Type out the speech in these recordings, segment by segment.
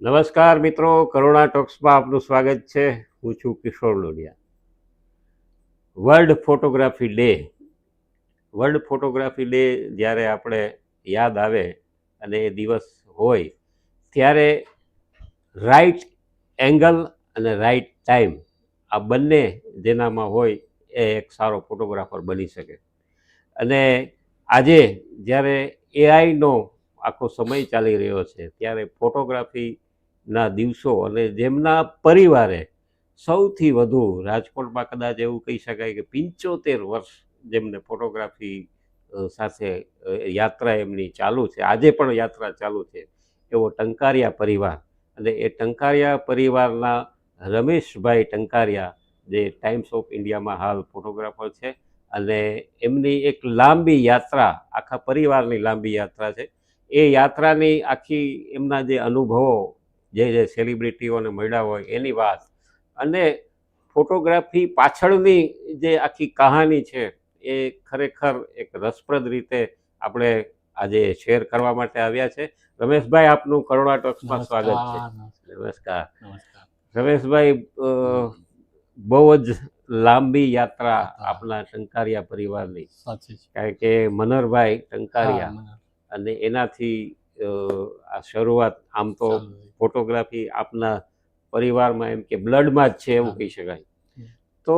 નમસ્કાર મિત્રો, કરુણા ટોક્સમાં આપનું સ્વાગત છે. હું છું Kishor Lodiya world photography day world photography day જ્યારે આપણે યાદ આવે અને એ દિવસ હોય, ત્યારે રાઈટ એંગલ અને રાઈટ ટાઈમ આ બંને જેનામાં હોય એ એક સારો ફોટોગ્રાફર બની શકે. અને આજે જ્યારે એઆઈનો આખો સમય ચાલી રહ્યો છે, ત્યારે ફોટોગ્રાફીના દિવસો અને જેમના પરિવારે સૌથી વધુ રાજકોટમાં કદાચ એવું કહી શકાય કે પંચોતેર વર્ષ જેમને ફોટોગ્રાફી સાથે યાત્રા એમની ચાલુ છે. આજે પણ યાત્રા ચાલુ છે. એવો ટંકારિયા પરિવાર અને એ ટંકારિયા પરિવારના રમેશભાઈ ટંકારિયા જે ટાઈમ્સ ઓફ ઇન્ડિયામાં હાલ ફોટોગ્રાફર છે અને એમની એક લાંબી યાત્રા, આખા પરિવારની લાંબી યાત્રા છે. એ યાત્રાની આખી એમના જે અનુભવો જે જે સેલિબ્રિટીઓને મળ્યા હોય એની વાત. અને ફોટોગ્રાફી પાછળની જે આખી કહાની છે એ ખરેખર એક રસપ્રદ રીતે આપણે આજે શેર કરવા માટે આવ્યા છે. રમેશભાઈ આપનું કરોડા ટોક્સમાં સ્વાગત છે. નમસ્કાર. રમેશભાઈ બહુ જ લાંબી યાત્રા આપના ટંકારિયા પરિવારની. કારણ કે મનરભાઈ ટંકારિયા અને એનાથી આ શરૂઆત આમ તો. ફોટોગ્રાફી આપના પરિવારમાં એમ કે બ્લડમાં જ છે એવું કહી શકાય. તો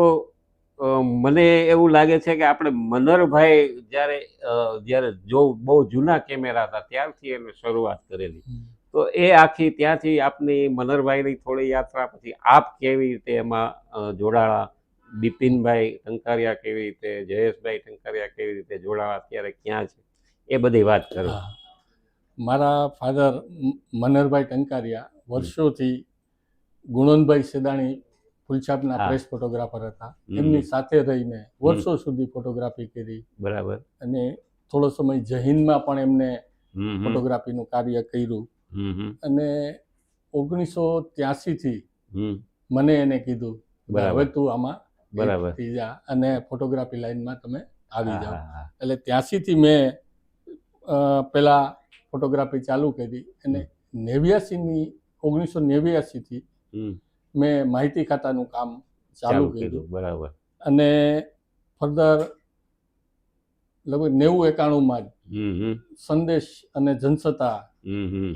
મને એવું લાગે છે કે આપણે મનરભાઈ જ્યારે જ્યારે જો બહુ જૂના કેમેરા હતા ત્યારથી એને શરૂઆત કરેલી. તો એ આખી ત્યાંથી આપની મનરભાઈની થોડી યાત્રા પછી આપ કેવી રીતે એમાં જોડાયા? બિપિનભાઈ ટંકારિયા કેવી રીતે? જયેશભાઈ ટંકારિયા કેવી રીતે જોડાયા? અત્યારે ક્યાં છે? એ બધી વાત કરો. મારા ફાધર મનહરભાઈ ટંકારિયા વર્ષોથી ગુણનભાઈ સેદાણી ફૂલછાપના. પ્રેસ ફોટોગ્રાફર હતા એમની સાથે રહીને વર્ષો સુધી ફોટોગ્રાફી કરી બરાબર અને થોડો સમય જહીનમાં પણ એમને. ફોટોગ્રાફીનું કાર્ય કર્યું. અને ઓગણીસો ત્યાસીથી મને એને કીધું બરાબર. હવે તું આમાં બરાબર. થઈ જા અને ફોટોગ્રાફી લાઈનમાં તમે આવી જાઓ. એટલે ત્યાંસીથી મેં અ, પહેલા ફોટોગ્રાફી ચાલુ કરી અને નેવ્યાસીની ઓગણીસો નેવ્યાસીથી મેં માહિતી ખાતાનું કામ ચાલુ કર્યું બરાબર. અને ફર્ધર લગભગ નેવું એકાણુંમાં જ. સંદેશ અને જનસત્તા.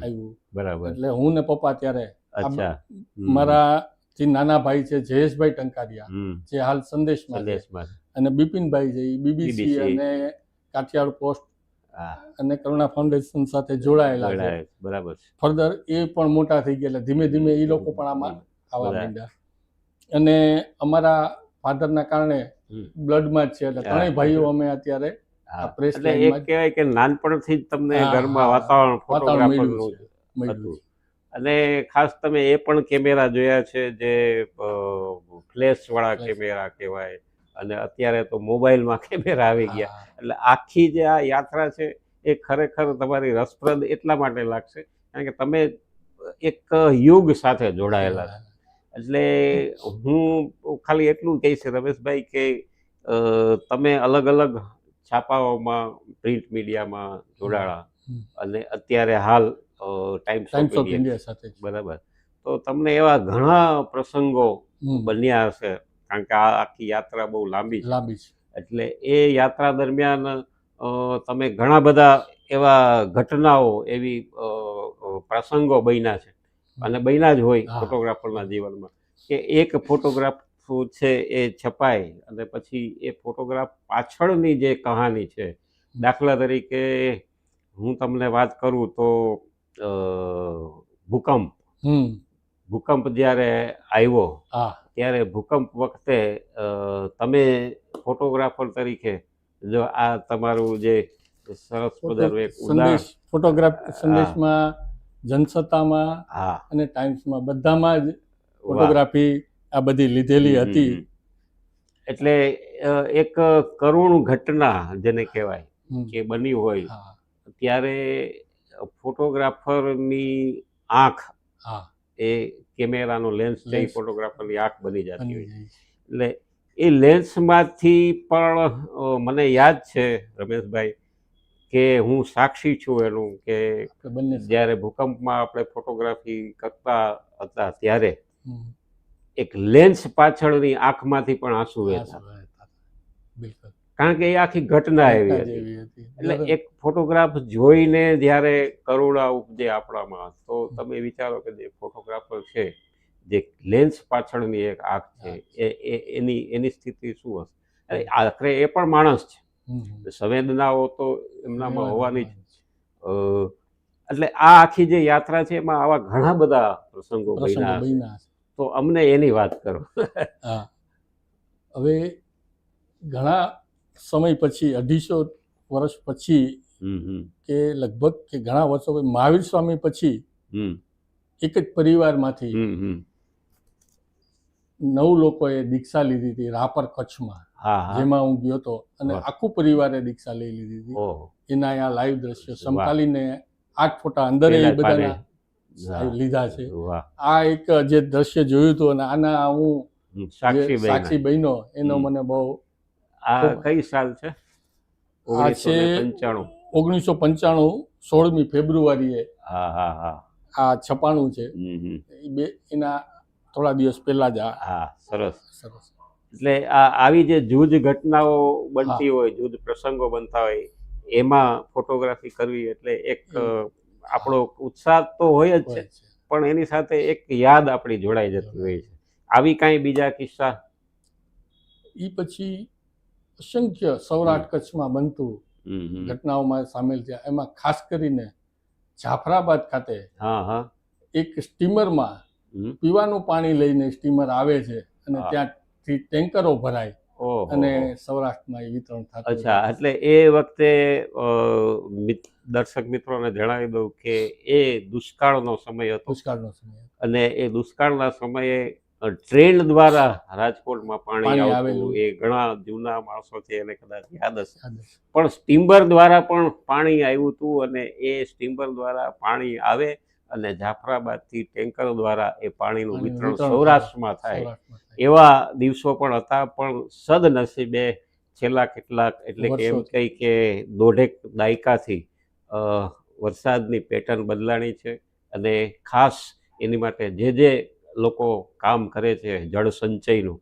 આવ્યું. બરાબર. એટલે હું ને પપ્પા ત્યારે મારા જે નાના ભાઈ છે જયેશભાઈ ટંકારિયા જે હાલ સંદેશમાં અને બિપિનભાઈ છે બીબીસી અને કાઠિયાવાડ પોસ્ટ અને કરુણા ફાઉન્ડેશન સાથે જોડાયેલા છે. બરાબર ફર્ધર એ પણ મોટા થઈ ગયા ધીમે ધીમે એ લોકો પણ આમાં આવવા માંડ્યા. અને અમારા ફાધરના કારણે બ્લડમાં જ છે એટલે ત્રણેય ભાઈઓ અમે અત્યારે એટલે એક કહેવાય કે નાનપણથી જ તમને ઘરમાં વાતાવરણ વાતાવરણ ફોટોગ્રાફરનું હતું. અને ખાસ તમે એ પણ કેમેરા જોયા છે જે ફ્લેશ વાળા કેમેરા કહેવાય. અને અત્યારે તો મોબાઈલમાં કેમેરા આવી ગયા. એટલે આખી જે આ યાત્રા છે એ ખરેખર તમારી રસપ્રદ એટલા માટે લાગશે કારણ કે તમે એક યુગ સાથે જોડાયેલા છો. એટલે હું ખાલી એટલું કહીશ રમેશભાઈ કે તમે અલગ અલગ છાપાઓમાં પ્રિન્ટ મીડિયામાં જોડાયા અને અત્યારે હાલ ટાઈમ્સ ઓફ ઇન્ડિયા સાથે. બરાબર. તો તમને એવા ઘણા પ્રસંગો બન્યા હશે કારણ કે આ આખી યાત્રા બહુ લાંબી લાંબી છે. એટલે એ યાત્રા દરમિયાન તમે ઘણા બધા એવા ઘટનાઓ એવી પ્રસંગો બન્યા છે. અને બન્યા જ હોય ફોટોગ્રાફરના જીવનમાં. કે એક ફોટોગ્રાફ છે એ છપાય અને પછી એ ફોટોગ્રાફ પાછળની જે કહાની છે દાખલા તરીકે હું તમને વાત કરું તો ભૂકંપ. ભૂકંપ જ્યારે આવ્યો ત્યારે ભૂકંપ વખતે તમે ફોટોગ્રાફર તરીકે જો આ તમારું જે સરસ મજાનું એક સંદેશ ફોટોગ્રાફ સંદેશમાં જનસત્તામાં હા. અને ટાઈમ્સમાં બધામાં જ ફોટોગ્રાફી આ બધી લીધેલી હતી. એટલે એક કરુણ ઘટના જેને કહેવાય કે બની હોય ત્યારે ફોટોગ્રાફરની આંખ હા. એ કેમેરાનો લેન્સ છે એ ફોટોગ્રાફરની આંખ બની જતી હોય. એટલે એ લેન્સમાંથી પણ મને યાદ છે રમેશભાઈ કે હું સાક્ષી છું એનું કે બંને જ્યારે ભૂકંપમાં આપણે ફોટોગ્રાફી કરતા હતા ત્યારે એક લેન્સ પાછળની આંખમાંથી પણ આંસુ વહેતા. બિલકુલ. કારણ કે એ આખી ઘટના એવી હતી. એટલે એક ફોટોગ્રાફ જોઈને જ્યારે કરુણા ઉપજે આપણામાં તો તમે વિચારો કે જે ફોટોગ્રાફર છે જે લેન્સ પાછળની એક આંખ છે એ એની એની સ્થિતિ શું હશે? અરે આખરે એ પણ માણસ છે. સંવેદનાઓ તો એમનામાં હોવાની જ એટલે આ આખી જે યાત્રા છે એમાં આવા ઘણા બધા પ્રસંગો બન્યા. તો અમને એની વાત કરો. હવે ઘણા સમય પછી અઢીસો વર્ષ પછી કે લગભગ કે ઘણા વર્ષો પછી મહાવીર સ્વામી પછી એક જ પરિવારમાંથી નવ લોકોએ દીક્ષા લીધી હતી રાપર કચ્છમાં જેમાં હું ગયો હતો. અને આખું પરિવારે દીક્ષા લઈ લીધી હતી. એના આ લાઈવ દ્રશ્યો. સમકાલીને આઠ ફોટા અંદર એ બધાના લીધા છે. આ એક જે દ્રશ્ય જોયું હતું અને આના હું સાક્ષી સાક્ષી બહેનો એનો મને બહુ આ કઈ સાલ છે? આ ઓગણીસો છે પંચાણું. ઓગણીસો પંચાણું સોળમી ફેબ્રુઆરીએ હા હા હા. આ છપાણું છે. હમ, હમ. એ બે એના થોડા દિવસ પહેલા જ આ હા સરસ. સરસ. એટલે આ આવી જે જૂજ ઘટનાઓ બનતી હોય જૂજ પ્રસંગો બનતા હોય એમાં ફોટોગ્રાફી કરવી એટલે એક આપણો ઉત્સાહ તો હોય જ છે પણ એની સાથે એક યાદ આપણી જોડાઈ જતી હોય છે. આવી કાંઈ બીજા કિસ્સા? એ પછી અસંખ્ય સૌરાષ્ટ્ર કચ્છમાં બનતું. ઘટનાઓમાં સામેલ થયા. એમાં ખાસ કરીને જાફરાબાદ ખાતે હા હા. એક સ્ટીમરમાં. પીવાનું પાણી લઈને સ્ટીમર આવે છે અને ત્યાંથી ટેન્કરો ભરાય અને સૌરાષ્ટ્રમાં એ વિતરણ થતું અચ્છા એટલે એ વખતે દર્શક મિત્રોને જણાવી દઉં કે એ દુષ્કાળનો સમય હતો. દુષ્કાળનો સમય અને એ દુષ્કાળના સમયે ટ્રેન દ્વારા રાજકોટમાં પાણી આવેલું. એ ઘણા જૂના માણસો છે એને કદાચ યાદ હશે. પણ સ્ટીમ્બર દ્વારા પણ પાણી આવ્યું હતું અને એ સ્ટીમ્બર દ્વારા પાણી આવે અને જાફરાબાદથી ટેન્કર દ્વારા એ પાણીનું વિતરણ સૌરાષ્ટ્રમાં થાય. એવા દિવસો પણ હતા પણ સદનસીબે છેલ્લા કેટલાક એટલે કે એમ કહી કે દોઢેક દાયકાથી વરસાદની પેટર્ન બદલાણી છે અને ખાસ એની માટે જે જે લોકો કામ કરે છે જળ સંચયનું.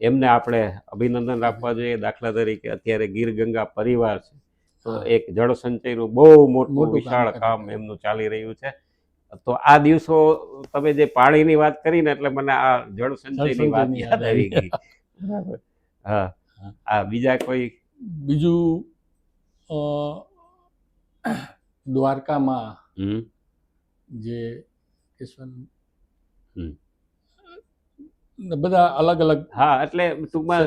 એમને આપણે અભિનંદન આપવા જોઈએ દાખલા તરીકે. અત્યારે ગીર ગંગા પરિવાર છે. તો એક જળ સંચયનું બહુ મોટું વિશાળ કામ એમનું ચાલી રહ્યું છે. તો આ દિવસો તમે જે પાણીની વાત કરીને એટલે મને આ જળ સંચયની વાત યાદ આવી. ગઈ. બરાબર. હા. આ બીજા કોઈ? બીજું દ્વારકામાં હમ. જે કેશવન હમ. બધા અલગ અલગ હા એટલે ટૂંકમાં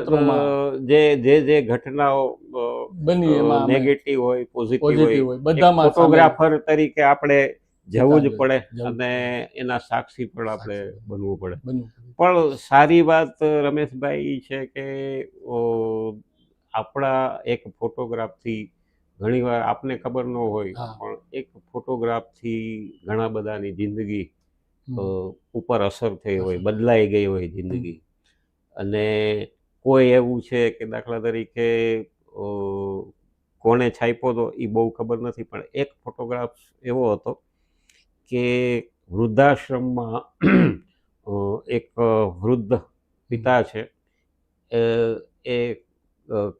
જે જે જે ઘટનાઓ બની એમાં નેગેટિવ હોય પોઝિટિવ હોય બધામાં ફોટોગ્રાફર તરીકે આપણે જવું જ પડે અને એના સાક્ષી પણ આપણે બનવું પડે. પણ સારી વાત રમેશભાઈ છે કે આપણા એક ફોટોગ્રાફથી ઘણીવાર આપને ખબર ન હોય પણ એક ફોટોગ્રાફથી ઘણા બધાની જિંદગી ઉપર અસર થઈ હોય બદલાઈ ગઈ હોય જિંદગી. અને કોઈ એવું છે કે દાખલા તરીકે કોણે છાપ્યો હતો એ બહુ ખબર નથી પણ એક ફોટોગ્રાફ એવો હતો કે વૃદ્ધાશ્રમમાં એક વૃદ્ધ પિતા છે. એ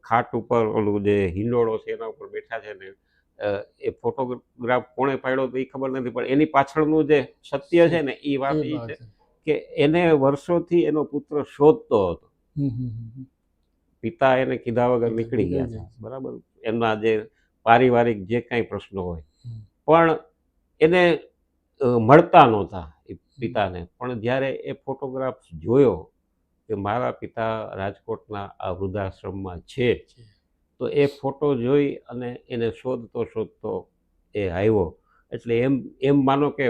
ખાટ ઉપર ઓલું જે હિંડોળો છે એના ઉપર બેઠા છે ને એ ફોટોગ્રાફ કોણે પાડ્યો તો એ ખબર નથી પણ એની પાછળનું જે સત્ય છે. ને એ વાત એ છે. કે એને વર્ષોથી એનો પુત્ર શોધતો હતો. પિતા એને કીધા વગર નીકળી ગયા છે. બરાબર? એમના જે પારિવારિક જે કાંઈ પ્રશ્નો હોય. પણ એને મળતા નહોતા એ પિતાને. પણ જ્યારે એ ફોટોગ્રાફ જોયો કે મારા પિતા રાજકોટના આ વૃદ્ધાશ્રમમાં છે છે. તો એ ફોટો જોઈ અને એને શોધતો શોધતો એ આવ્યો. એટલે એમ એમ માનો કે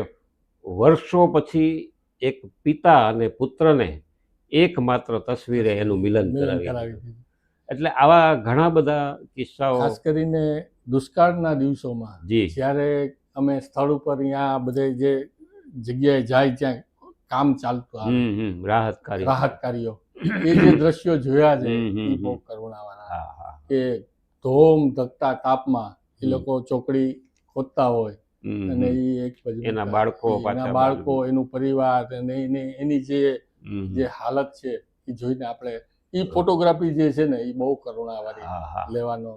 વર્ષો પછી એક પિતા અને પુત્રને એકમાત્ર તસવીરે એનું મિલન કરાવી. એટલે આવા ઘણા બધા કિસ્સાઓ ખાસ કરીને દુષ્કાળના દિવસોમાં જી. જ્યારે અમે સ્થળ ઉપર અહીંયા બધે જે જગ્યાએ જાય ત્યાં કામ ચાલતું રાહત કાર્ય રાહત કાર્યો એ જે દ્રશ્યો જોયા છે એ બહુ હમ. કે ધોમ ધકતા તાપમાં એ લોકો ચોકડી ખોદતા હોય અને એ એક એના બાળકો એના બાળકો એનું પરિવાર અને એની એની જે જે હાલત છે એ જોઈને આપણે એ ફોટોગ્રાફી જે છે ને એ બહુ કરુણાવાળી લેવાનો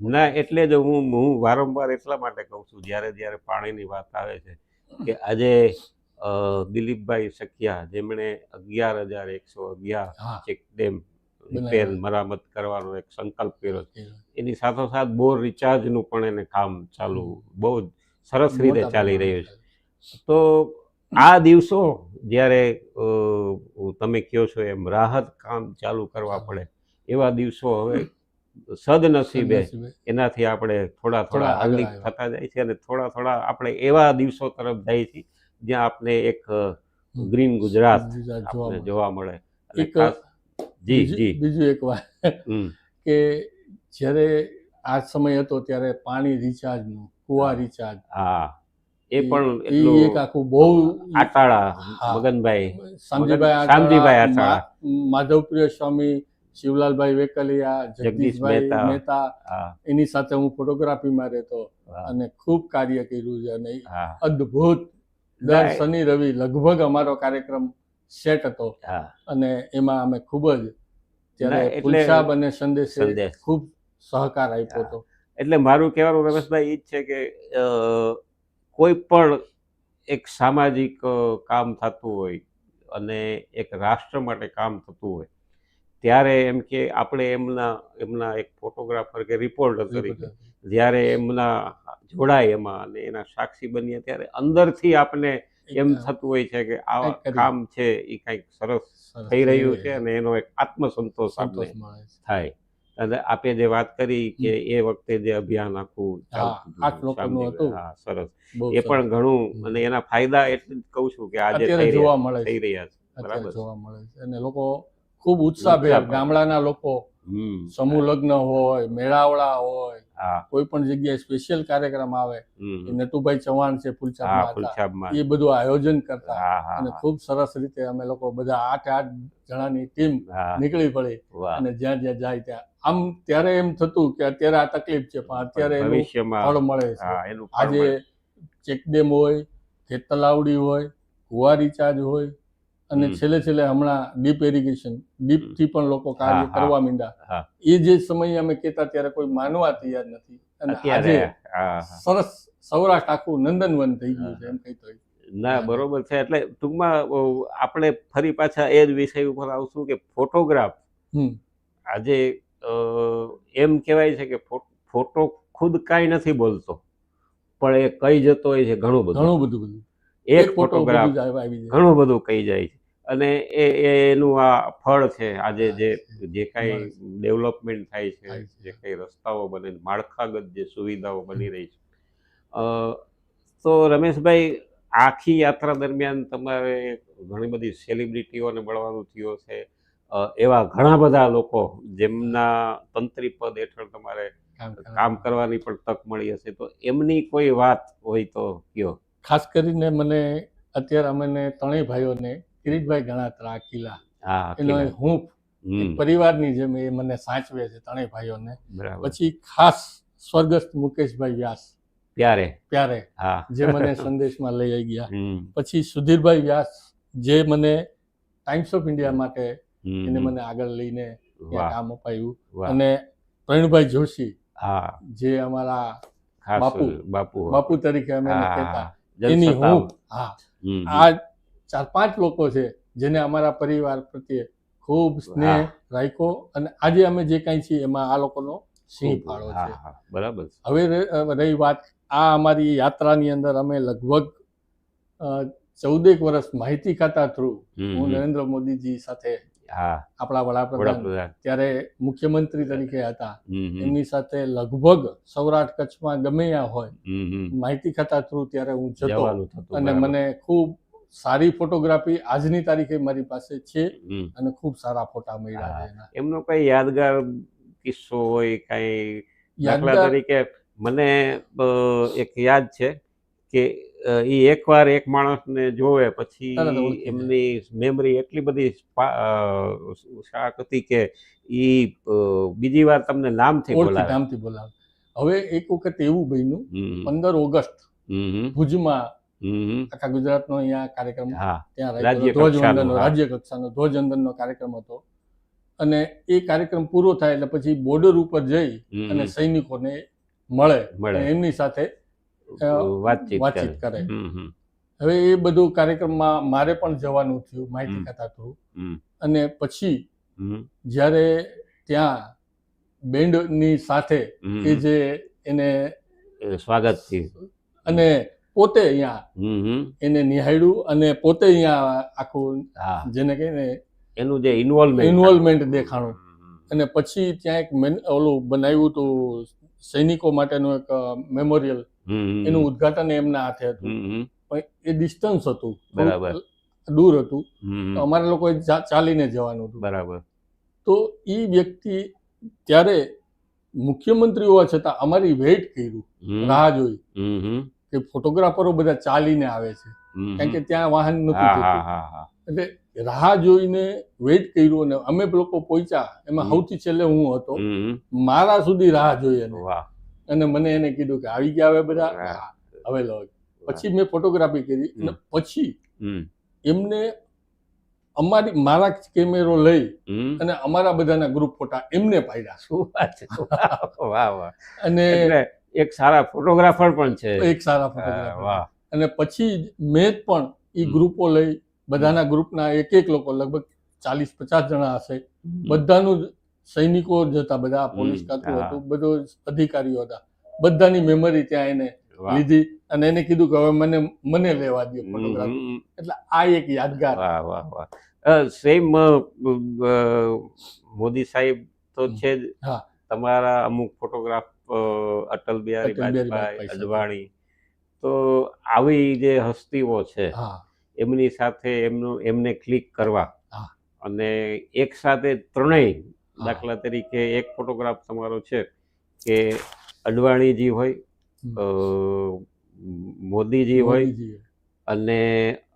ના એટલે જ હું હું વારંવાર એટલા માટે કહું છું જ્યારે જ્યારે પાણીની વાત આવે છે કે આજે દિલીપભાઈ સખિયા જેમણે અગિયાર હજાર એકસો અગિયાર ચેક ડેમ. રિપેર મરામત કરવાનો એક સંકલ્પ કર્યો છે. એની સાથોસાથ બોર રિચાર્જનું પણ એને કામ ચાલુ બહુ સરસ રીતે ચાલી રહ્યું છે. તો આ દિવસો જ્યારે તમે કહો છો એમ રાહત કામ ચાલુ કરવા પડે એવા દિવસો હવે સદનસીબે એનાથી આપણે થોડા થોડા આગળ થતા જાય છે અને થોડા થોડા આપણે એવા દિવસો તરફ જાય છે જ્યાં આપણે એક ગ્રીન ગુજરાત જોવા મળે. એક બીજું- એક વાત કે જ્યારે આ સમય હતો ત્યારે પાણી રિચાર્જનું કુવા રિચાર્જ હા. એ પણ એટલું એક આખું બહુ આટાળા મગનભાઈ શામજીભાઈ. માધવપ્રિય સ્વામી શિવલાલભાઈ વેકલિયા જગદીશભાઈ મહેતા. એની સાથે હું ફોટોગ્રાફીમાં રહેતો હા, અને ખૂબ કાર્ય કર્યું છે અને અદ્ભુત દર શનિ રવિ લગભગ અમારો કાર્યક્રમ સેટ હતો. અને એમાં અમે ખૂબ જ ત્યારે એટલે અને સંદેશે સંદેશ. ખૂબ સહકાર આપ્યો હતો. એટલે મારું કહેવાનું રમેશભાઈ એ જ છે કે કોઈ પણ એક સામાજિક કામ થતું હોય અને એક રાષ્ટ્ર માટે કામ થતું હોય ત્યારે એમ કે આપણે એમના એમના એક ફોટોગ્રાફર કે રિપોર્ટર તરીકે જ્યારે એમના જોડાય એમાં અને એના સાક્ષી બનીએ ત્યારે અંદરથી આપણે એમ થતું હોય છે કે આ કામ છે એ કંઈક સરસ થઈ રહ્યું છે અને એનો એક આત્મસંતોષ આપણે સંતોષ મળે છે. થાય. અને આપે જે વાત કરી કે એ વખતે જે અભિયાન આખું હતું, સરસ. એ પણ ઘણું અને એના ફાયદા એટલે જ કહું છું કે આજે જોવા મળે થઈ રહ્યા છે. બરાબર જોવા મળે છે. અને લોકો ખૂબ ઉત્સાહભેર ઉત્સાહ ગામડાના લોકો સમૂહ લગ્ન હોય મેળાવડા હોય કોઈ પણ જગ્યાએ સ્પેશિયલ કાર્યક્રમ આવે નટુભાઈ ચૌહાણ છે એ બધું આયોજન કરતા. અને ખૂબ સરસ રીતે અમે લોકો બધા આઠ આઠ જણાની ટીમ નીકળી પડી અને જ્યાં જ્યાં જાય ત્યાં. આમ ત્યારે એમ થતું કે અત્યારે આ તકલીફ છે પણ અત્યારે એનું ફળ મળે છે. આજે ચેકડેમ હોય ખેતલાવડી હોય કુવારી ચાજ હોય અને છેલ્લે છેલ્લે હમણાં ડીપ એરિગેશન ડીપથી પણ લોકો કાર્ય. કરવા માંડ્યા. એ જે સમયે અમે કહેતા ત્યારે કોઈ માનવા તૈયાર નથી. અને આજે. સરસ સૌરાષ્ટ્ર આખું નંદનવન થઈ ગયું છે એમ કહેતો. ના બરોબર છે. એટલે ટૂંકમાં આપણે ફરી પાછા એ જ વિષય ઉપર આવશું કે ફોટોગ્રાફ આજે એમ કહેવાય છે કે ફોટો ખુદ કાંઈ નથી બોલતો પણ એ કહી જતો હોય છે ઘણું બધું. ઘણું બધું એક ફોટોગ્રાફ ઘણું બધું કહી જાય છે. અને એ એ એનું આ ફળ છે આજે જે જે કાંઈ ડેવલપમેન્ટ થાય છે જે કાંઈ રસ્તાઓ બને માળખાગત જે સુવિધાઓ બની રહી છે. તો રમેશભાઈ આખી યાત્રા દરમિયાન તમારે ઘણી બધી સેલિબ્રિટીઓને મળવાનું થયું છે એવા ઘણા બધા લોકો જેમના તંત્રી પદ હેઠળ તમારે કામ કામ કરવાની પણ તક મળી હશે. તો એમની કોઈ વાત હોય તો કયો? ખાસ કરીને મને અત્યારે અમને ત્રણેય ભાઈઓને કિરીટભાઈ ગણાત્રા કિલ્લા. એનો અખિલા. હું પરિવારની જેમ એ મને સાચવે છે ત્રણેય ભાઈઓને. પછી ખાસ સ્વર્ગસ્થ મુકેશભાઈ વ્યાસ. ત્યારે ત્યારે જે મને સંદેશમાં લઈ આવી ગયા. પછી સુધીરભાઈ વ્યાસ જે મને ટાઈમ્સ ઓફ ઇન્ડિયા માટે એને મને આગળ લઈને કામ અપાયું. અને પ્રવીણભાઈ જોશી જે અમારા બાપુ. બાપુ. બાપુ તરીકે અમે કહેતા. એની હું. હા. આ ચાર પાંચ લોકો છે જેને અમારા પરિવાર પ્રત્યે ખૂબ સ્નેહ રાખ્યો અને આજે અમે જે કાંઈ છીએ એમાં આ લોકોનો સિંહ ફાળો છે. બરાબર હવે રહી વાત આ અમારી યાત્રાની અંદર અમે લગભગ ચૌદેક વર્ષ માહિતી ખાતા થ્રુ હું નરેન્દ્ર મોદીજી સાથે આપણા વડાપ્રધાન ત્યારે મુખ્યમંત્રી તરીકે હતા. એમની સાથે લગભગ સૌરાષ્ટ્ર કચ્છમાં ગમે ત્યાં હોય. માહિતી ખાતા થ્રુ ત્યારે હું જતો અને મને ખૂબ સારી ફોટોગ્રાફી આજની તારીખે મારી પાસે છે અને ખૂબ સારા ફોટા મળ્યા છે એમનો કઈ યાદગાર કિસ્સો હોય કઈ દાખલા તરીકે મને એક યાદ છે કે એ એકવાર એક માણસને જોવે પછી. એમની મેમરી એટલી બધી શાક હતી કે એ બીજી વાર તમને નામથી બોલાવે. નામથી બોલાવે. હવે એક વખત એવું બન્યું પંદર ઓગસ્ટ ભુજમાં આખા ગુજરાતનો અહીંયા કાર્યક્રમ ત્યાં રાજ્ય. કક્ષાનો, ધ્વજવંદનનો કાર્યક્રમ હતો. અને એ કાર્યક્રમ પૂરો થાય એટલે પછી બોર્ડર ઉપર જઈ અને સૈનિકોને મળે. એમની સાથે વાતચીત કરે. હવે એ બધું કાર્યક્રમમાં મારે પણ જવાનું થયું માહિતી. ખાતા થ્રુ. અને પછી જ્યારે ત્યાં બેન્ડની સાથે એ જે એને સ્વાગત અને પોતે અહીંયા એને નિહાળ્યું અને પોતે અહીંયા આખું જેને કહીને એનું જે ઇન્વોલ્વમેન્ટ ઇન્વોલ્વમેન્ટ દેખાણું. અને પછી ત્યાં એક મેન ઓલું બનાવ્યું હતું સૈનિકો માટેનું એક મેમોરિયલ એનું ઉદ્ઘાટન એમના હાથે હતું. પણ એ ડિસ્ટન્સ હતું. બરાબર. દૂર હતું. તો અમારા લોકોએ ચાલીને જવાનું હતું. બરાબર. તો એ વ્યક્તિ ત્યારે મુખ્યમંત્રી હોવા છતાં અમારી વેઇટ કર્યું. રાહ જોઈ. કે ફોટોગ્રાફરો બધા ચાલીને આવે છે. કારણ કે ત્યાં વાહન હા એટલે રાહ જોઈને વેઇટ કર્યું અને અમે લોકો પહોંચ્યા. એમાં સૌથી છેલ્લે હું હતો. મારા સુધી રાહ જોઈ એને. અને મને એને કીધું કે આવી ગયા હવે બધા? હવે લો. પછી મેં ફોટોગ્રાફી કરી અને પછી એમને અમારી મારા કેમેરો લઈ અને અમારા બધાના ગ્રુપ ફોટા એમને પાડ્યા. શું વાત છે. વાહ વાહ. અને એક સારા ફોટોગ્રાફર પણ છે. એક સારા ફોટોગ્રાફર. અને પછી મેં પણ એ ગ્રુપો લઈ બધાના ગ્રુપના એક એક લોકો લગભગ ચાલીસ પચાસ જણા હશે. બધાનું સૈનિકો જ હતા બધા પોલીસ ખાતું હતું બધો અધિકારીઓ હતા. બધાની મેમરી ત્યાં એને લીધી અને એને કીધું કે હવે મને મને લેવા દે ફોટોગ્રાફ એટલે આ એક યાદગાર. વાહ વાહ વાહ. સેમ મોદી સાહેબ તો છે જ. હા. તમારા અમુક ફોટોગ્રાફ અટલ બિહારી વાજપેયી અડવાણી. તો આવી જે હસ્તીઓ છે એમની સાથે એમનું એમને ક્લિક કરવા અને એક સાથે ત્રણેય દાખલા તરીકે એક ફોટોગ્રાફ તમારો છે કે અડવાણીજી હોય મોદીજી હોય અને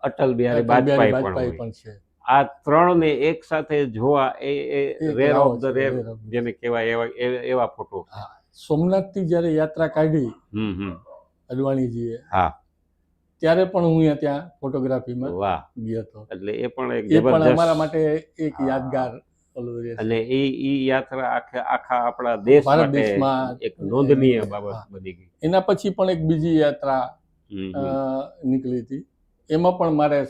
અટલ બિહારી વાજપેયી પણ છે. આ ત્રણને એક સાથે જોવા એ રેર ઓફ ધ રેર જેને કહેવાય એવા એવા ફોટો. સોમનાથથી જ્યારે યાત્રા કાઢી અડવાણીજીએ હા. ત્યારે પણ હું અહીંયા ત્યાં ફોટોગ્રાફીમાં ગયો હતો. એટલે એ પણ એક એ પણ અમારા માટે એક યાદગાર એટલે એ એ યાત્રા આખા આખા આપણા દેશ ભારત દેશમાં એક નોંધનીય બાબત બની ગઈ. એના પછી પણ એક બીજી યાત્રા. નીકળી હતી. એમાં પણ મારે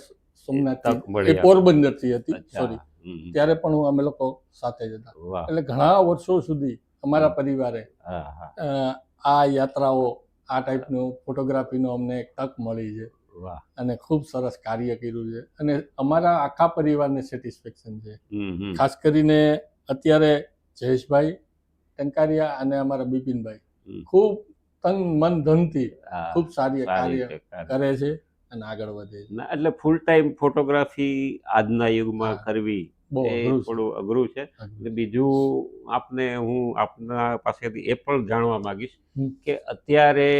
સોમનાથ એ પોરબંદરથી હતી સોરી. ત્યારે પણ હું અમે લોકો સાથે જ હતા. એટલે ઘણા વર્ષો સુધી અમારા પરિવારે આ યાત્રાઓ આ ટાઈપનું ફોટોગ્રાફીનો અમને એક તક મળી છે. અને ખૂબ સરસ કાર્ય કર્યું છે. અને અમારા આખા પરિવારને સેટિસ્ફેક્શન છે. ખાસ કરીને અત્યારે જયેશભાઈ ટંકારિયા અને અમારા બિપિનભાઈ. ખૂબ તન મન ધનથી ખૂબ સારી કાર્ય કરે છે અને આગળ વધે છે. એટલે ફૂલ ટાઈમ ફોટોગ્રાફી આજના યુગમાં. કરવી એ. થોડું અઘરું છે. બીજું આપને હું આપના પાસેથી એ પણ જાણવા માંગીશ કે અત્યારે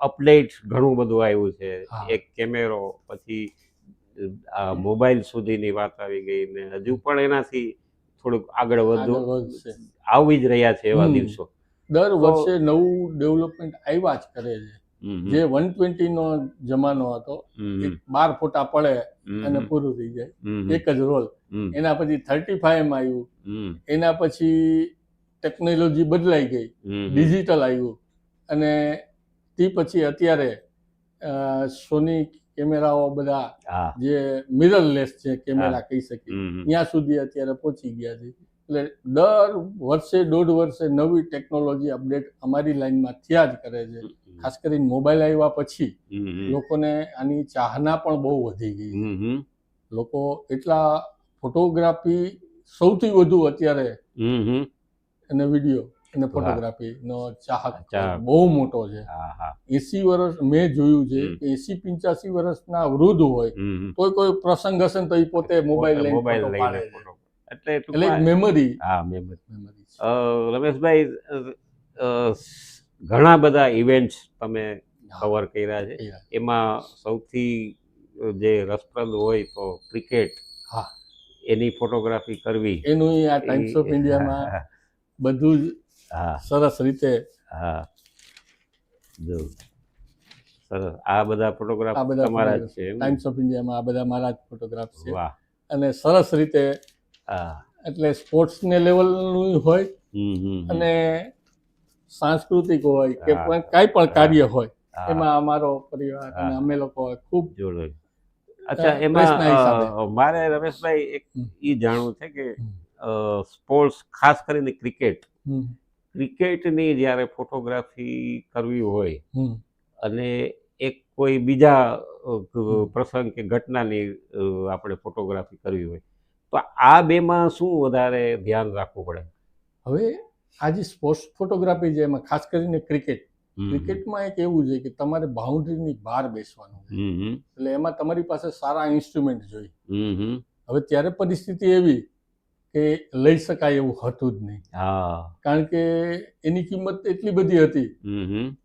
અપડેટ ઘણું બધું આવ્યું છે. એક કેમેરો પછી આ મોબાઈલ સુધીની વાત આવી ગઈ ને હજુ પણ એનાથી થોડુંક આગળ વધુ આવી જ રહ્યા છે એવા દિવસો. દર વર્ષે નવું ડેવલપમેન્ટ આવ્યા જ કરે છે. જે વન નો જમાનો હતો બાર ફોટા પડે અને પૂરું થઈ જાય. એક જ રોલ. એના પછી થર્ટી ફાઈવ આવ્યું એના પછી ટેકનોલોજી બદલાઈ ગઈ. ડિજિટલ આવ્યું અને તે પછી અત્યારે સોની કેમેરાઓ બધા જે મિરરલેસ છે કેમેરા કહી શકીએ. ત્યાં સુધી અત્યારે પહોંચી ગયા છે. એટલે દર વર્ષે દોઢ વર્ષે નવી ટેકનોલોજી અપડેટ અમારી લાઈનમાં થયા જ કરે છે ખાસ કરીને મોબાઈલ આવ્યા પછી. લોકોને આની ચાહના પણ બહુ વધી ગઈ. લોકો એટલા ફોટોગ્રાફી સૌથી વધુ અત્યારે. અને વીડિયો અને ફોટોગ્રાફી નો ચાહક. બહુ મોટો છે એસી વર્ષ મેં જોયું છે કે એસી પંચ્યાસી વર્ષના વૃદ્ધ હોય. કોઈ કોઈ પ્રસંગ હશે તો એ પોતે મોબાઈલ લઈને મોબાઈલ લઈને. એટલે એટલે મેમરી હા. મેમરી રમેશભાઈ ઘણા બધા ઇવેન્ટ્સ તમે કવર કર્યા છે. એમાં સૌથી જે રસપ્રદ હોય તો ક્રિકેટ હા. એની ફોટોગ્રાફી કરવી. એનું આ ટાઈમ્સ ઓફ ઇન્ડિયામાં બધું જ હા. સરસ રીતે હા. જો સરસ. આ બધા ફોટોગ્રાફ આ બધા તમારા છે ટાઈમ્સ ઓફ ઇન્ડિયામાં આ બધા મારા જ ફોટોગ્રાફ છે. અને સરસ રીતે એટલે સ્પોર્ટ્સને લેવલનું હોય. અને સાંસ્કૃતિક હોય કે. પણ કાંઈ પણ કાર્ય હોય એમાં અમારો પરિવાર અને અમે લોકો ખૂબ જોડે અચ્છા એમાં મારે રમેશભાઈ એક. ઈ જાણવું છે કે. સ્પોર્ટ્સ ખાસ કરીને ક્રિકેટ ક્રિકેટની જ્યારે ફોટોગ્રાફી કરવી હોય અને એક કોઈ બીજા. પ્રસંગ કે ઘટનાની આપણે ફોટોગ્રાફી કરવી હોય તો આ બેમાં શું વધારે ધ્યાન રાખવું પડે? હવે આ જે સ્પોર્ટ્સ ફોટોગ્રાફી છે એમાં ખાસ કરીને ક્રિકેટ. ક્રિકેટમાં એક એવું છે કે તમારે બાઉન્ડ્રીની બહાર બેસવાનું એટલે એમાં તમારી પાસે સારા ઇન્સ્ટ્રુમેન્ટ જોઈએ. હમ. હવે ત્યારે પરિસ્થિતિ એવી કે લઈ શકાય એવું હતું જ નહીં. કારણ કે એની કિંમત એટલી બધી હતી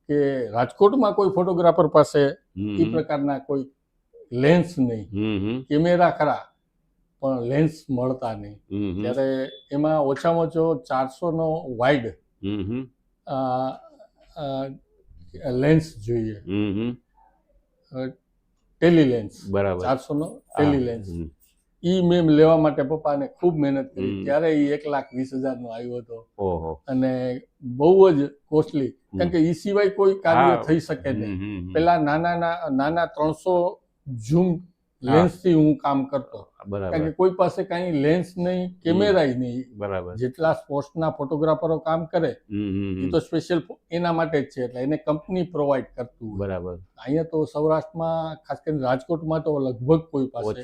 કે રાજકોટમાં કોઈ ફોટોગ્રાફર પાસે એ પ્રકારના કોઈ લેન્સ નહીં. હમ, ખરા. પણ લેન્સ મળતા નહીં. ત્યારે એમાં ઓછામાં ઓછો ચારસો નો વાઇડ લેન્સ જોઈએ. ટેલી લેન્સ બરાબર. ચારસો નો ટેલી લેન્સ ઈ મેં લેવા માટે પપ્પાને ખૂબ મહેનત કરી. ત્યારે એ એક લાખ વીસ હજારનો આવ્યો હતો. અને બહુ જ કોસ્ટલી કારણ કે ઈ સિવાય કોઈ કાર્ય થઈ શકે નહીં. પેલા નાના ના- નાના ત્રણસો ઝૂમ. લેન્સથી હું કામ કરતો. કારણ બરાબર. કે કોઈ પાસે કાંઈ લેન્સ નહીં કેમેરાય નહીં. બરાબર. જેટલા સ્પોર્ટ્સના ફોટોગ્રાફરો કામ કરે એ તો સ્પેશિયલ એના માટે જ છે એટલે એને કંપની પ્રોવાઈડ કરતું બરાબર. અહીંયા તો સૌરાષ્ટ્રમાં ખાસ કરીને રાજકોટમાં તો લગભગ કોઈ પાસે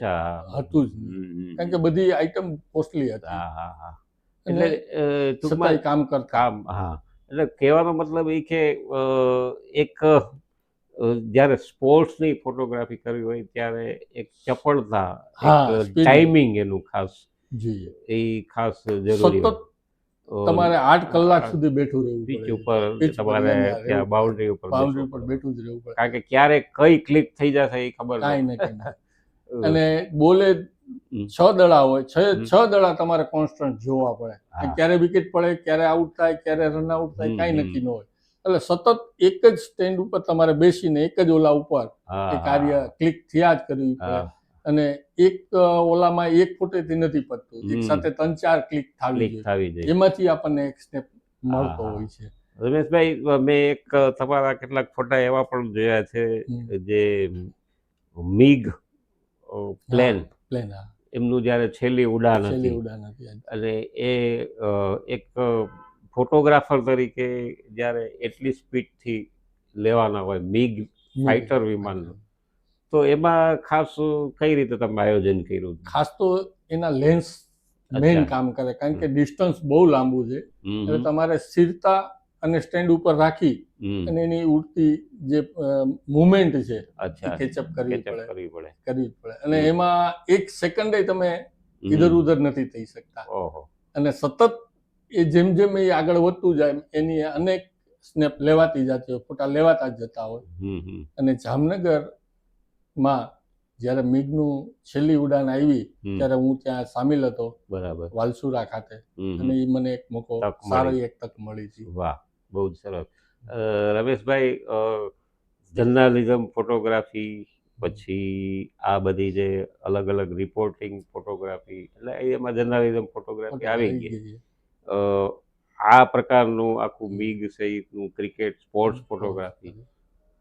હતું જ નહીં. કારણ કે બધી આઈટમ કોસ્ટલી હતી. એટલે ટૂંકમાં કામ કરતા. કામ હા. એટલે કહેવાનો મતલબ એ કે એક જ્યારે સ્પોર્ટ્સની ફોટોગ્રાફી કરવી હોય ત્યારે એક ચપળતા. ટાઈમિંગ એનું ખાસ એ ખાસ જરૂરી તમારે આઠ કલાક સુધી બેઠું રહેવું પીચ ઉપર તમારે ત્યાં બાઉન્ડ્રી ઉપર બાઉન્ડ્રી ઉપર બેઠું જ રહેવું પડે. કારણ કે ક્યારે કઈ ક્લિક થઈ જશે એ ખબર કાંઈ. અને બોલે છ દડા હોય છ છ દડા તમારે કોન્સ્ટન્ટ જોવા પડે. ક્યારે વિકેટ પડે ક્યારે આઉટ થાય ક્યારે રન આઉટ થાય કાંઈ નક્કી ન હોય. એટલે સતત એક જ સ્ટેન્ડ ઉપર તમારે બેસીને એક જ ઓલા ઉપર એ કાર્ય ક્લિક થયા જ કરવી પડે અને એક ઓલામાં એક ફોટેથી નથી પતતું. એક સાથે ત્રણ ચાર ક્લિક થાવી થાવી જોઈએ. એમાંથી આપણને એક સ્ટેપ મળતો હોય છે. રમેશભાઈ મેં એક તમારા કેટલાક ફોટા એવા પણ જોયા છે જે મિગ પ્લેન પ્લેન એમનું જ્યારે છેલ્લી ઉડાન હતી. અને એ એક ફોટોગ્રાફર તરીકે જ્યારે એટલી સ્પીડથી લેવાના હોય મિગ ફાઇટર વિમાનનું તો એમાં ખાસ કઈ રીતે તમે આયોજન કર્યું? ખાસ તો એના લેન્સ મેઇન કામ કરે કારણ કે ડિસ્ટન્સ બહુ લાંબુ છે. એટલે તમારે સ્થિરતા અને સ્ટેન્ડ ઉપર રાખી અને એની ઉડતી જે મુવમેન્ટ છે કેચઅપ કરવી પડે. કરવી પડે. કરવી જ પડે. અને એમાં એક સેકન્ડે તમે ઇધર ઉધર નથી થઈ શકતા. અને સતત એ જેમ જેમ એ આગળ વધતું જાય એની અનેક સ્નેપ લેવાતી જતી હોય ફોટા લેવાતા જતા હોય. અને જામનગરમાં જ્યારે મિગનું છેલ્લી ઉડાન આવી ત્યારે હું ત્યાં સામેલ હતો બરાબર. વાલસુરા ખાતે. અને એ મને એક મોકો સારો એક તક મળી હતી વાહ બહુ જ સરસ. રમેશભાઈ જર્નાલિઝમ ફોટોગ્રાફી પછી આ બધી જે અલગ અલગ રિપોર્ટિંગ ફોટોગ્રાફી એટલે એમાં જર્નાલિઝમ ફોટોગ્રાફી આવી ગઈ. આ પ્રકારનું આખું મિગ સહિતનું ક્રિકેટ સ્પોર્ટ્સ ફોટોગ્રાફી.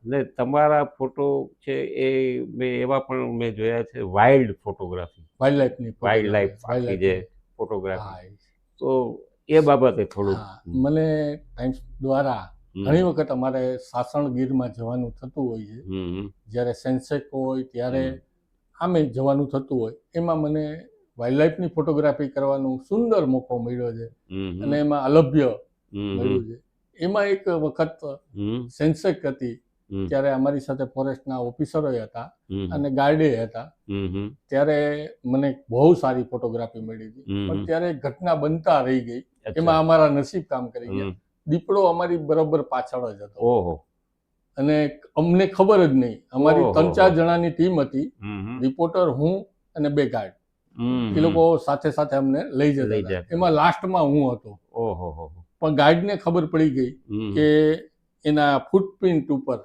ને તમારા ફોટો છે એ મેં એવા પણ મેં જોયા છે વાઇલ્ડ ફોટોગ્રાફી. વાઇલ્ડ લાઈફની વાઇલ્ડ લાઈફ જે ફોટોગ્રાફી. તો એ બાબતે થોડું મને ટાઈમ્સ દ્વારા ઘણી વખત અમારે સાસણ ગીરમાં જવાનું થતું હોય છે. જ્યારે સેન્સેક હોય ત્યારે. આમે જવાનું થતું હોય એમાં મને વાઇલ્ડ લાઈફની ફોટોગ્રાફી કરવાનો સુંદર મોકો મળ્યો છે. અને એમાં અલભ્ય મળ્યું છે. એમાં એક વખત સેન્સેક હતી ત્યારે અમારી સાથે ફોરેસ્ટના ઓફિસરો હતા અને ગાર્ડે હતા. ત્યારે મને બહુ સારી ફોટોગ્રાફી મળી હતી. પણ ત્યારે ઘટના બનતા રહી ગઈ. એમાં અમારા નસીબ કામ કરી ગયા. દીપડો અમારી બરોબર પાછળ જ હતો. ઓહો. અને અમને ખબર જ નહીં. અમારી ત્રણ ચાર જણાની ટીમ હતી. રિપોર્ટર હું અને બે ગાર્ડ. એ લોકો સાથે સાથે અમને લઈ જતા. એમાં લાસ્ટમાં હું હતો. ઓહો હો હો. પણ ગાઈડને ખબર પડી ગઈ કે એના ફૂટપ્રિન્ટ ઉપર.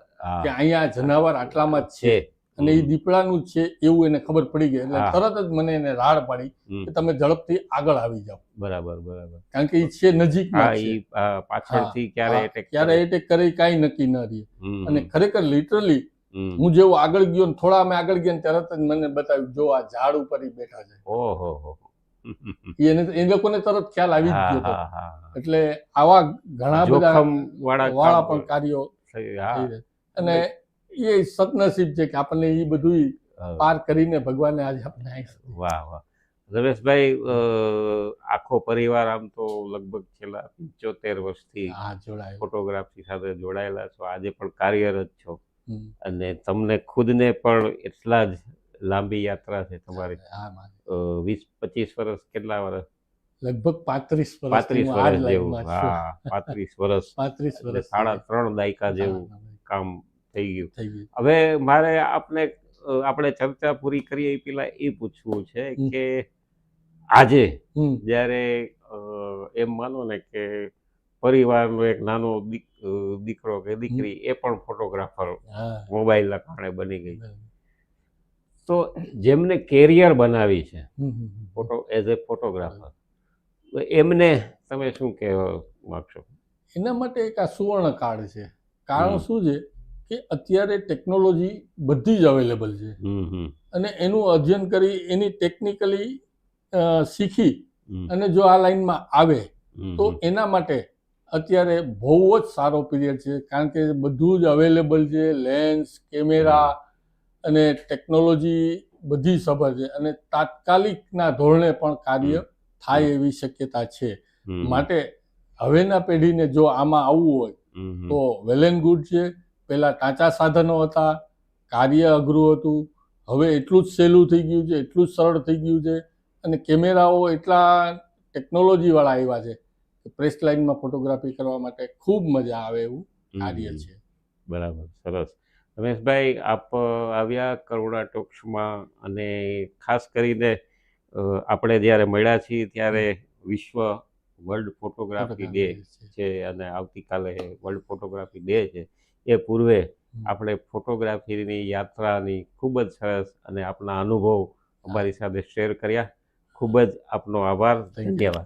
કે અહીંયા જનાવર આટલામાં જ છે અને એ દીપડાનું જ છે એવું એને ખબર પડી ગઈ એટલે તરત જ મને એને રાડ પાડી કે તમે ઝડપથી આગળ આવી જાઓ. બરાબર બરાબર. કારણ કે એ છે નજીકમાં પાછળથી ક્યારે એટેક કરે. કઈ નક્કી ન રહે. અને ખરેખર લિટરલી. હું જેવું આગળ ગયો ને થોડા અમે આગળ ગયા તરત જ મને બતાવ્યું જો આ ઝાડ ઉપર બેઠા છે. ઓહો હો એને એ લોકોને તરત ખ્યાલ આવી જ ગયો. એટલે આવા ઘણા બધા વાળા પણ કાર્યો. અને એ સદનસીબ છે કે આપણને એ બધું. પાર કરીને ભગવાને આજે આપણે વાહ વાહ. રમેશભાઈ આખો પરિવાર આમ તો લગભગ છેલ્લા પંચોતેર વર્ષથી ફોટોગ્રાફી સાથે જોડાયેલા છો. આજે પણ કાર્યરત છો. અને તમને ખુદને પણ એટલા જ લાંબી યાત્રા છે તમારી. વીસ પચીસ વર્ષ કેટલા વર્ષ? લગભગ પાંત્રીસ વર્ષ પાંત્રીસ વર્ષ જેવું. હા પાંત્રીસ વર્ષ. પાંત્રીસ વર્ષ સાડા ત્રણ દાયકા જેવું કામ થઈ ગયું. હવે મારે આપને આપણે ચર્ચા પૂરી કરીએ એ પેલા એ પૂછવું છે કે આજે જયારે એમ માનો ને કે પરિવારનો એક નાનો દીકરો કે દીકરી એ પણ ફોટોગ્રાફર મોબાઈલના કારણે બની ગઈ. તો જેમને કેરિયર બનાવી છે. ફોટો એઝ એ ફોટોગ્રાફર તો એમને તમે શું કહેવા માગશો? એના માટે એક આ સુવર્ણ કાળ છે. કારણ શું છે કે અત્યારે ટેકનોલોજી બધી જ અવેલેબલ છે. અને એનું અધ્યયન કરી એની ટેકનિકલી શીખી અને જો આ લાઈનમાં આવે તો એના માટે અત્યારે બહુ જ સારો પીરિયડ છે કારણ કે બધું જ અવેલેબલ છે લેન્સ કેમેરા અને ટેકનોલોજી બધી સભર છે અને તાત્કાલિકના ધોરણે પણ કાર્ય થાય એવી શક્યતા છે. માટે હવેના પેઢીને જો આમાં આવવું હોય. તો વેલ એન્ડ ગુડ છે. પહેલા ટાંચા સાધનો હતા કાર્ય અઘરું હતું. હવે એટલું જ સહેલું થઈ ગયું છે એટલું જ સરળ થઈ ગયું છે અને કેમેરાઓ એટલા ટેકનોલોજીવાળા આવ્યા છે પ્રેસ લાઇનમાં ફોટોગ્રાફી કરવા માટે ખૂબ મજા આવે એવું કાર્ય છે. બરાબર સરસ. રમેશભાઈ આપ આવ્યા કરુણા ટોક્સમાં અને ખાસ કરીને આપણે જ્યારે મળ્યા છીએ ત્યારે વિશ્વ વર્લ્ડ ફોટોગ્રાફી ડે છે. અને આવતીકાલે વર્લ્ડ ફોટોગ્રાફી ડે છે. એ પૂર્વે આપણે ફોટોગ્રાફીની યાત્રાની ખૂબ જ સરસ અને આપના અનુભવ અમારી સાથે શેર કર્યા. ખૂબ જ આપનો આભાર. ધન્યવાદ.